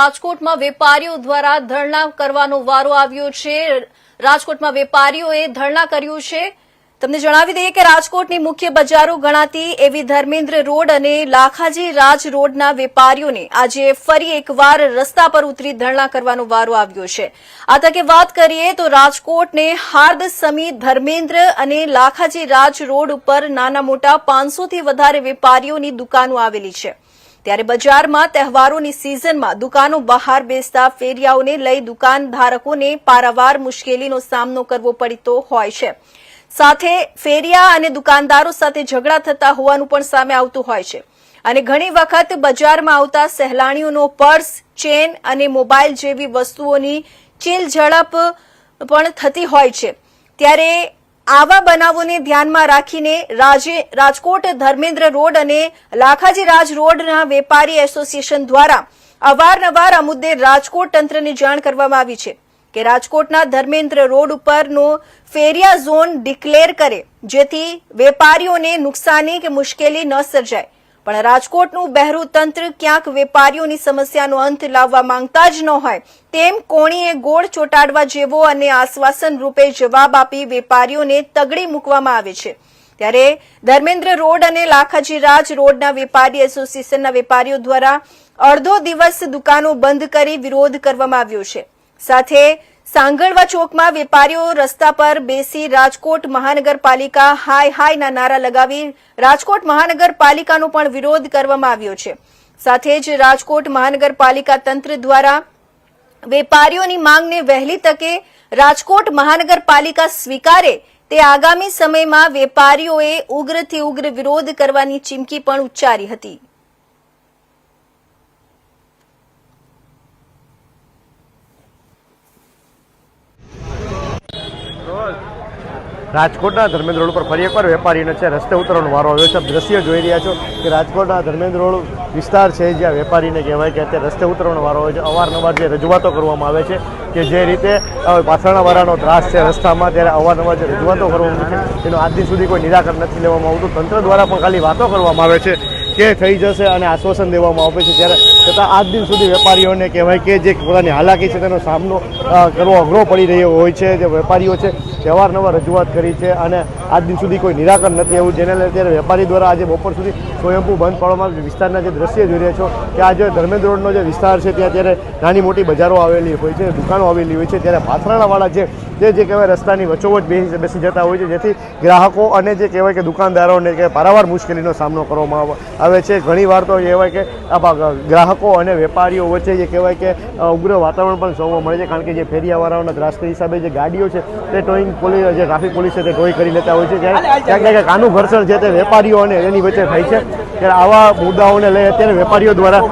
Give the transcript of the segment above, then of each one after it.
રાજકોટમાં વેપારીઓ દ્વારા ધરણા કરવાનો વારો આવ્યો છે. રાજકોટમાં વેપારીઓએ ધરણા કર્યું છે. તમને જણાવી દઈએ કે રાજકોટની મુખ્ય બજારો ગણાતી એવી ધર્મેન્દ્ર રોડ અને લાખાજી રાજ રોડના વેપારીઓને આજે ફરી એકવાર રસ્તા પર ઉતરી ધરણા કરવાનો વારો આવ્યો છે. આ તકે વાત કરીએ તો રાજકોટને હાર્દ સમી ધર્મેન્દ્ર અને લાખાજી રાજ રોડ ઉપર નાના મોટા પાંચસોથી વધારે વેપારીઓની દુકાનો આવેલી છે. ત્યારે બજારમાં તહેવારોની સિઝનમાં દુકાનો બહાર બેસતા ફેરિયાઓને લઈ દુકાનધારકોને પારાવાર મુશ્કેલીનો સામનો કરવો પડતો હોય છે. સાથે ફેરિયા અને દુકાનદારો સાથે ઝઘડા થતા હોવાનું પણ સામે આવતું હોય છે. અને ઘણી વખત બજારમાં આવતા સહેલાણીઓનો પર્સ, ચેન અને મોબાઈલ જેવી વસ્તુઓની ચીલ ઝડપ પણ થતી હોય છે. ત્યારે આવા બનાવોને ધ્યાનમાં રાખીને રાજે- રાજકોટ ધર્મેન્દ્ર રોડ અને લાખાજી રાજ રોડના વેપારી એસોસિએશન દ્વારા અવારનવાર આ મુદ્દે રાજકોટ તંત્રને જાણ કરવામાં આવી છે કે રાજકોટના ધર્મેન્દ્ર રોડ ઉપરનો ફેરિયા ઝોન ડિક્લેર કરે, જેથી વેપારીઓને નુકસાની કે મુશ્કેલી ન સર્જાય. પણ રાજકોટનું બહેરું તંત્ર ક્યાંક વેપારીઓની સમસ્યાનો અંત લાવવા માંગતા જ ન હોય, તેમ કોણીએ ગોળ ચોટાડવા જેવો અને આશ્વાસન રૂપે જવાબ આપી વેપારીઓને તગડી મૂકવામાં આવે છે. ત્યારે ધર્મેન્દ્ર રોડ અને લાખાજી રાજ રોડના વેપારી એસોસિએશનના વેપારીઓ દ્વારા અડધો દિવસ દુકાનો બંધ કરી વિરોધ કરવામાં આવ્યો છે. સાથે સાંગળવા ચોકમાં વેપારીઓ રસ્તા પર બેસી રાજકોટ મહાનગરપાલિકા હાય હાયના નારા લગાવી રાજકોટ મહાનગરપાલિકાનો પણ વિરોધ કરવામાં આવ્યો છે. સાથે જ રાજકોટ મહાનગરપાલિકા તંત્ર દ્વારા વેપારીઓની માંગને વહેલી તકે રાજકોટ મહાનગરપાલિકા સ્વીકારે તે આગામી સમયમાં વેપારીઓએ ઉગ્રથી ઉગ્ર વિરોધ કરવાની ચીમકી પણ ઉચ્ચારી હતી. રાજકોટના ધર્મેન્દ્ર રોડ પર ફરી એકવાર વેપારીને છે, રસ્તે ઉતરવાનો વારો આવ્યો છે. દ્રશ્ય જોઈ રહ્યા છો કે રાજકોટના ધર્મેન્દ્ર રોડ વિસ્તાર છે, જ્યાં વેપારીને કહેવાય કે અત્યારે રસ્તે ઉતરવાનો વારો હોય છે. અવારનવાર જે રજૂઆતો કરવામાં આવે છે કે જે રીતે પાછળના વારાનો ત્રાસ છે રસ્તામાં, ત્યારે અવારનવાર જે રજૂઆતો કરવામાં આવે છે એનું આજ સુધી કોઈ નિરાકરણ નથી લેવામાં આવતું. તંત્ર દ્વારા પણ ખાલી વાતો કરવામાં આવે છે. કે થઈ જશે અને આશ્વાસન દેવામાં આવે છે. ત્યારે છતાં આજ દિન સુધી વેપારીઓને કહેવાય કે જે પોતાની હાલાકી છે તેનો સામનો કરવો અઘરો પડી રહ્યો હોય છે. જે વેપારીઓ છે તે અવારનવાર રજૂઆત કરી છે અને આજ દિન સુધી કોઈ નિરાકરણ નથી એવું જેને લઈને અત્યારે વેપારી દ્વારા આજે બપોર સુધી સ્વયંભૂ બંધ પાડવામાં વિસ્તારના જે દ્રશ્ય જોઈ રહ્યા છો કે આજે ધર્મેન્દ્ર રોડનો જે વિસ્તાર છે, ત્યાં ત્યારે નાની મોટી બજારો આવેલી હોય છે, દુકાનો આવેલી હોય છે. ત્યારે પાથરાણાવાળા જે જે જે કહેવાય રસ્તાની વચ્ચોવચ બેસી બેસી જતા હોય છે, જેથી ગ્રાહકો અને જે કહેવાય કે દુકાનદારોને કે પારાવાર મુશ્કેલીનો સામનો કરવામાં આવ- છે. ઘણીવાર તો કહેવાય કે આ ગ્રાહકો અને વેપારીઓ વચ્ચે જે કહેવાય કે ઉગ્ર વાતાવરણ પણ જોવા મળે છે, કારણ કે જે ફેરિયાવાળાઓના ત્રાસના હિસાબે જે ગાડીઓ છે, તે ટોઈંગ પોલીસ જે ટ્રાફિક પોલીસ છે તે ટોઈ કરી લેતા હોય છે. જ્યારે ક્યાંક ક્યાંક કાનું ઘર્ષણ છે તે વેપારીઓ અને એની વચ્ચે થાય છે ત્યારે આવા મુદ્દાઓને લઈ અત્યારે વેપારીઓ દ્વારા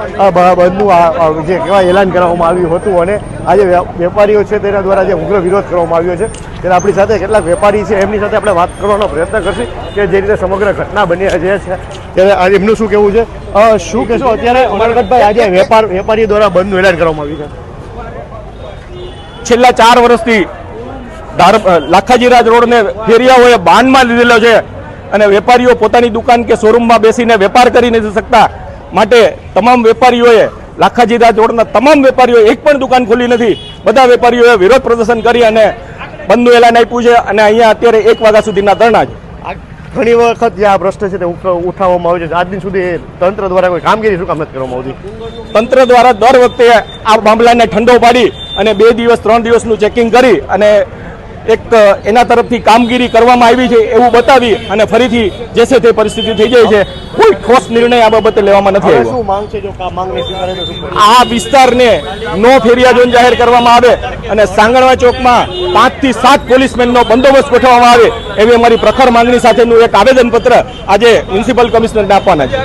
બંધનું જે કહેવાય એલાન કરવામાં આવ્યું હતું અને આજે વેપારીઓ છે તેના દ્વારા જે ઉગ્ર વિરોધ કરવામાં આવ્યો છે. ત્યારે આપણી સાથે કેટલાક વેપારી છે એમની સાથે આપણે વાત કરવાનો પ્રયત્ન કરશું કે જે રીતે સમગ્ર ઘટના બની જે છે. ત્યારે એમનું શું કેવું છે? શું કહેશો? અત્યારે અમરગઢભાઈ આજે વેપાર વેપારી દ્વારા બંધનું એલાન કરવામાં આવ્યું છે. છેલ્લા ચાર વર્ષથી લાખાજીરાજ રોડને ફેરિયાઓએ બાનમાં લીધેલો છે અને વેપારીઓ પોતાની દુકાન કે શોરૂમમાં બેસીને વેપાર કરી નથી શકતા. માટે તમામ વેપારીઓએ લાખાજીરાજ રોડના તમામ વેપારીઓ એક પણ દુકાન ખોલી નથી. બધા વેપારીઓએ વિરોધ પ્રદર્શન કરી અને બંધનું એલાન આપ્યું છે અને અહીંયા અત્યારે એક વાગ્યા સુધીના ધરણા છે. ઘણી વખત જે આ પ્રશ્ન છે તે ઉઠાવવામાં આવે છે. આજ દિન સુધી તંત્ર દ્વારા કોઈ કામગીરી શું કામ નથી કરવામાં આવતી? તંત્ર દ્વારા દર વખતે આ મામલાને ઠંડો પાડી અને બે દિવસ ત્રણ દિવસનું ચેકિંગ કરી અને એક એના તરફથી કામગીરી કરવામાં આવી છે એવું બતાવી અને ફરીથી જે છે તે પરિસ્થિતિ થઈ જાય છે. કોઈ ઠોસ નિર્ણય આ બાબતે લેવામાં નથી આવ્યો? આ વિસ્તારને નો ફેરિયા ઝોન જાહેર કરવામાં આવે અને સાંગણવા ચોકમાં પાંચથી સાત પોલીસમેનનો બંદોબસ્ત ગોઠવવામાં આવે એવી અમારી પ્રખર માંગણી સાથેનું એક આવેદનપત્ર આજે મ્યુનિસિપલ કમિશનરને આપવાના છે.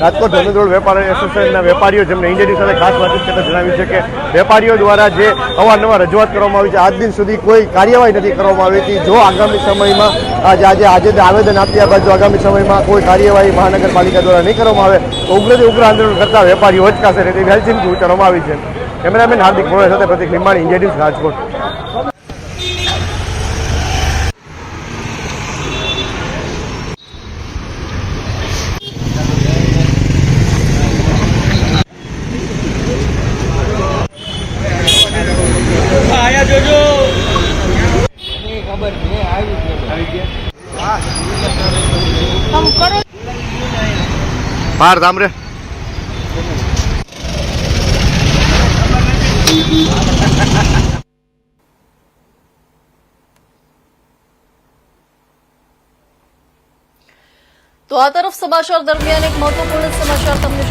રાજકોટ રોડ વેપાર એસોસિએશનના વેપારીઓ જેમને ઇન્જરી સાથે ખાસ વાતચીત કરતા જણાવ્યું છે કે વેપારીઓ દ્વારા જે અવારનવાર રજૂઆત કરવામાં આવી છે આજ દિન સુધી કોઈ કાર્યવાહી નથી કરવામાં આવી હતી. જો આગામી સમયમાં આજે આજે આજે આવેદન આપ્યા બાદ જો આગામી સમયમાં કોઈ કાર્યવાહી મહાનગરપાલિકા દ્વારા નહીં કરવામાં આવે, તો ઉગ્રથી ઉગ્ર આંદોલન કરતા વેપારીઓ અચકાશે તેવી હેલ્થિંગ ઉચ્ચારવામાં આવી છે. કેમેરામેન હાર્દિક મોડે સાથે પ્રતિક લીંબાણી ઇન્ડિયા રાજકોટ. બહાર ધામરે તો આ તરફ સમાચાર દરમિયાન એક મહત્વપૂર્ણ સમાચાર તમને